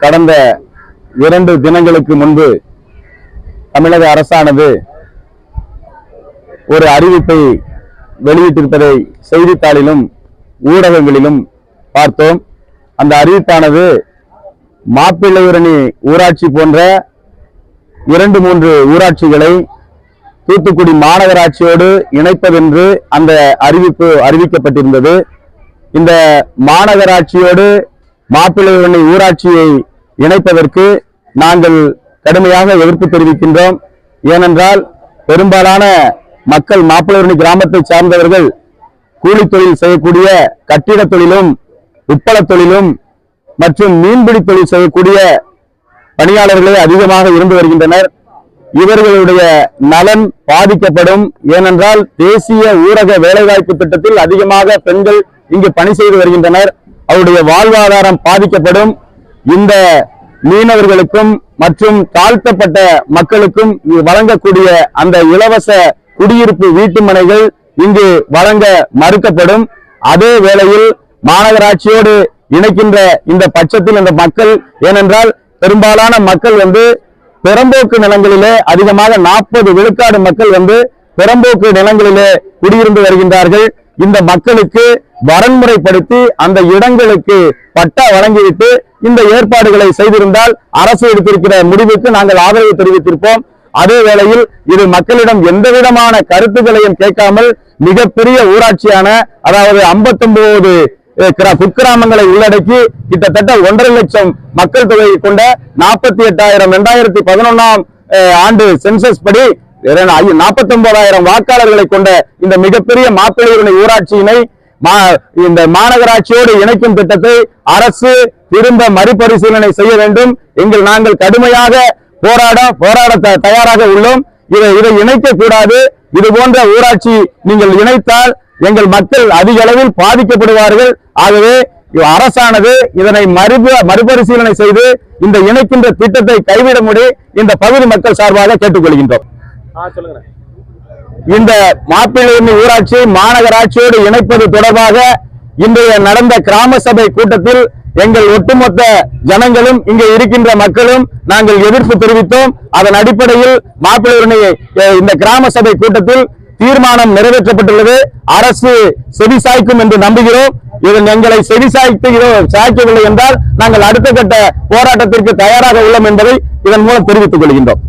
கடந்த இரண்டு தினங்களுக்கு முன்பு தமிழக அரசானது ஒரு அறிவிப்பை வெளியிட்டிருப்பதை செய்தித்தாளிலும் ஊடகங்களிலும் பார்த்தோம். அந்த அறிவிப்பானது மாப்பிள்ளையூரணி ஊராட்சி போன்ற இரண்டு மூன்று ஊராட்சிகளை தூத்துக்குடி மாநகராட்சியோடு இணைப்பதென்று அந்த அறிவிப்பு அறிவிக்கப்பட்டிருந்தது. இந்த மாநகராட்சியோடு மாப்பிள்ளையூரணி ஊராட்சியை இணைப்பதற்கு நாங்கள் கடுமையாக எதிர்ப்பு தெரிவிக்கின்றோம். ஏனென்றால் பெரும்பாலான மக்கள் மாப்பிள்ளையூரணி கிராமத்தை சார்ந்தவர்கள் கூலி தொழில் செய்யக்கூடிய கட்டிட தொழிலும் உப்பள தொழிலும் மற்றும் மீன்பிடி தொழில் செய்யக்கூடிய பணியாளர்களே அதிகமாக இருந்து வருகின்றனர். இவர்களுடைய நலன் பாதிக்கப்படும். ஏனென்றால் தேசிய ஊரக வேலைவாய்ப்பு திட்டத்தில் அதிகமாக பெண்கள் இங்கு பணி செய்து வருகின்றனர். அவருடைய வாழ்வாதாரம் பாதிக்கப்படும். இந்த மீனவர்களுக்கும் மற்றும் தாழ்த்தப்பட்ட மக்களுக்கும் வழங்கக்கூடிய அந்த இலவச குடியிருப்பு வீட்டுமனைகள் இங்கு வழங்க மறுக்கப்படும். அதே வேளையில் மாநகராட்சியோடு இணைக்கின்ற இந்த பட்சத்தில் இந்த மக்கள் ஏனென்றால் பெரும்பாலான மக்கள் வந்து பெரம்போக்கு நிலங்களிலே அதிகமாக நாற்பது விழுக்காடு மக்கள் வந்து பெரம்போக்கு நிலங்களிலே குடியிருந்து வருகின்றார்கள். இந்த மக்களுக்கு வரன்முறைப்படுத்தி அந்த இடங்களுக்கு பட்டா வழங்கிவிட்டு இந்த ஏற்பாடுகளை செய்திருந்தால் அரசு எடுத்திருக்கிற முடிவுக்கு நாங்கள் ஆதரவு தெரிவித்திருப்போம். அதே வேளையில் இது மக்களிடம் எந்த விதமான கருத்துக்களையும் கேட்காமல் மிகப்பெரிய ஊராட்சியான அதாவது 59 அஹ், கிரா- குக்கிராமங்களை உள்ளடக்கி கிட்டத்தட்ட ஒன்றரை லட்சம் மக்கள் தொகையை கொண்ட நாற்பத்தி எட்டாயிரம் இரண்டாயிரத்தி பதினொன்னாம் ஆண்டு சென்சஸ் படி நாற்பத்தொன்பதாயிரம் வாக்காளர்களை கொண்ட இந்த மிகப்பெரிய மாப்பிள்ளையுரணி ஊராட்சியினை மா- இந்த மாநகராட்சியோடு இணைக்கும் திட்டத்தை அரசு திரும்ப மறுபரிசீலனை செய்ய வேண்டும். எங்கள் நாங்கள் கடுமையாக போராட போராட த- தயாராக உள்ளோம். இதை இதை இணைக்க கூடாது இது போன்ற ஊராட்சி நீங்கள் இணைத்தால் எங்கள் மக்கள் அதிக அளவில் பாதிக்கப்படுவார்கள். ஆகவே அரசானது இதனை மறுப மறுபரிசீலனை செய்து இந்த இணைக்கின்ற திட்டத்தை கைவிட முடி இந்த பகுதி மக்கள் சார்பாக கேட்டுக்கொள்கின்றோம். இந்த மாப்பிள்ளை ஊராட்சி மாநகராட்சியோடு இணைப்பது தொடர்பாக இன்றைய நடந்த கிராம சபை கூட்டத்தில் எங்கள் ஒட்டுமொத்த ஜனங்களும் இங்கே இருக்கின்ற மக்களும் நாங்கள் எதிர்ப்பு தெரிவித்தோம். அதன் அடிப்படையில் மாப்பிள்ளை இந்த கிராம சபை கூட்டத்தில் தீர்மானம் நிறைவேற்றப்பட்டுள்ளது. அரசு செவிசாய்க்கும் என்று நம்புகிறோம். இதன் எங்களை செவிசாய்த்து சாய்க்கவில்லை என்றால் நாங்கள் அடுத்த கட்ட போராட்டத்திற்கு தயாராக உள்ளோம் என்பதை இதன் மூலம் தெரிவித்துக் கொள்கின்றோம்.